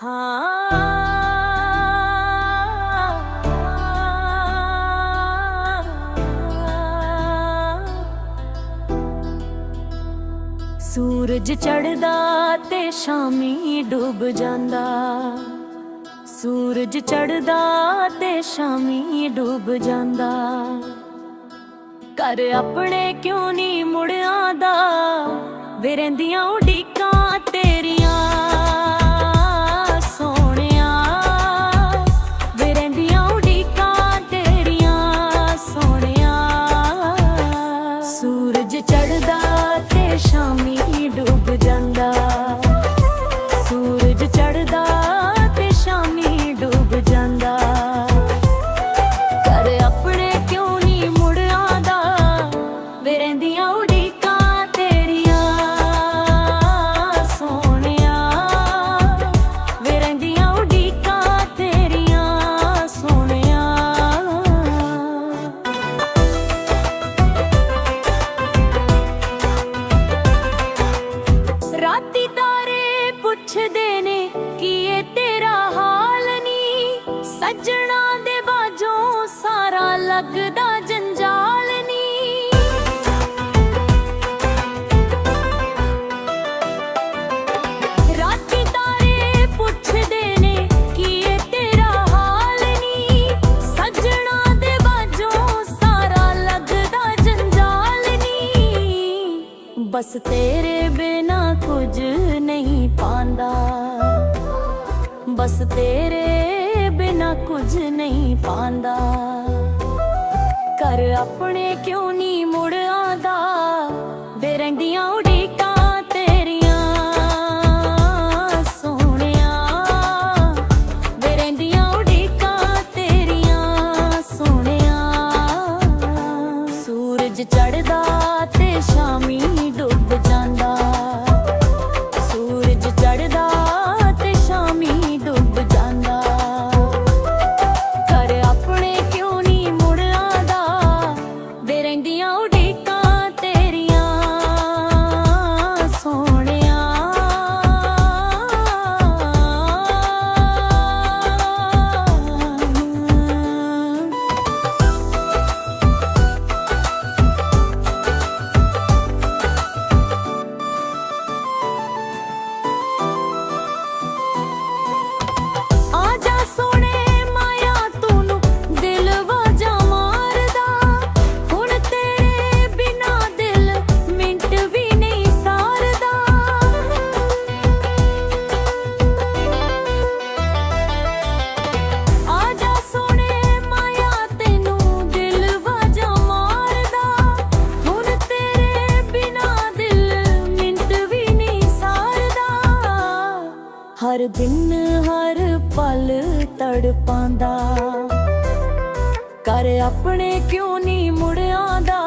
ਸੂਰਜ ਚੜਦਾ ਤੇ ਸ਼ਾਮੀ ਡੁੱਬ ਜਾਂਦਾ। ਸੂਰਜ ਚੜਦਾ ਤੇ ਸ਼ਾਮੀ ਡੁੱਬ ਜਾਂਦਾ। ਕਰ ਆਪਣੇ ਕਿਉਂ ਨਹੀਂ ਮੁੜਿਆ ਦਾ ਵੇ ਰਹਿੰਦੀਆਂ ਉਡੀਕਾਂ ਸਾਰਾ ਜੰਜਾਲ ਨੀ। ਰਾਤੀ ਤਾਰੇ ਪੁੱਛਦੇ ਨੇ ਕੀ ਇਹ ਤੇਰਾ ਹਾਲ ਨੀ। ਸੱਜਣਾ ਦੇ ਬਾਝੋਂ ਸਾਰਾ ਲੱਗਦਾ ਜੰਜਾਲ ਨੀ। ਬਸ ਤੇਰੇ ਬਿਨਾ ਕੁਝ ਨਹੀਂ ਪਾਂਦਾ ਬਸ ਤੇਰੇ ਬਿਨਾ ਕੁਝ ਨਹੀਂ ਪਾਂਦਾ ਕਰ ਆਪਣੇ ਕਿਉਂ ਨਹੀਂ ਮੁੜ ਆਂਦਾ ਵੇ ਹਰ ਦਿਨ ਹਰ ਪਲ ਤੜਪਾਂਦਾ ਕਰ ਆਪਣੇ ਕਿਉਂ ਨਹੀਂ ਮੁੜ ਦਾ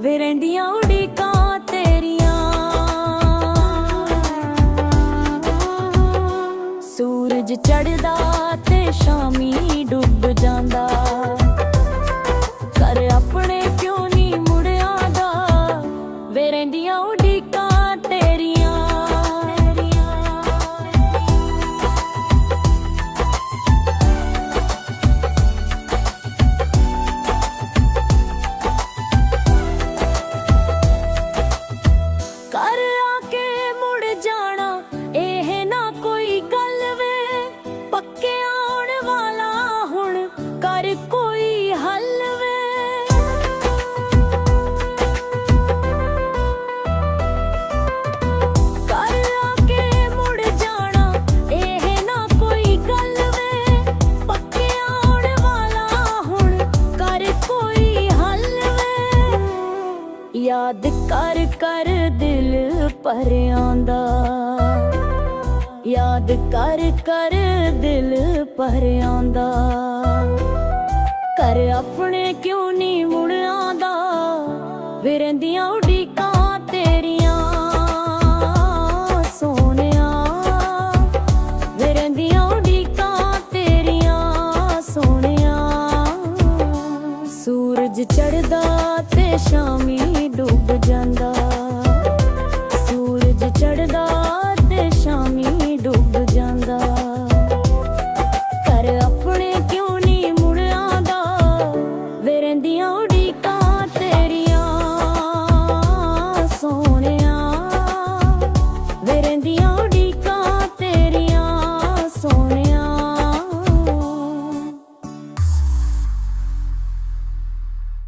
ਵੇ ਰਹਿੰਦੀਆਂ ਉਡੀਕਾਂ ਤੇਰੀਆਂ। ਸੂਰਜ ਚੜਦਾ ਤੇ ਸ਼ਾਮੀ ਡੁੱਬ ਜਾਂਦਾ। ਯਾਦ ਕਰ ਕਰ ਦਿਲ ਪਰ ਆਂਦਾ ਯਾਦ ਕਰ ਕਰ ਦਿਲ ਪਰ ਆਂਦਾ ਕਰ ਆਪਣੇ ਕਿਉਂ ਨਹੀਂ ਮੁੜ ਆਂਦਾ ਵੇ ਰਹਿੰਦੀਆਂ ਉਡੀਕਾਂ ਚੜਦਾ ਤੇ ਸ਼ਾਮੀ ਡੁੱਬ ਜਾਂਦਾ। ਸੂਰਜ ਚੜਦਾ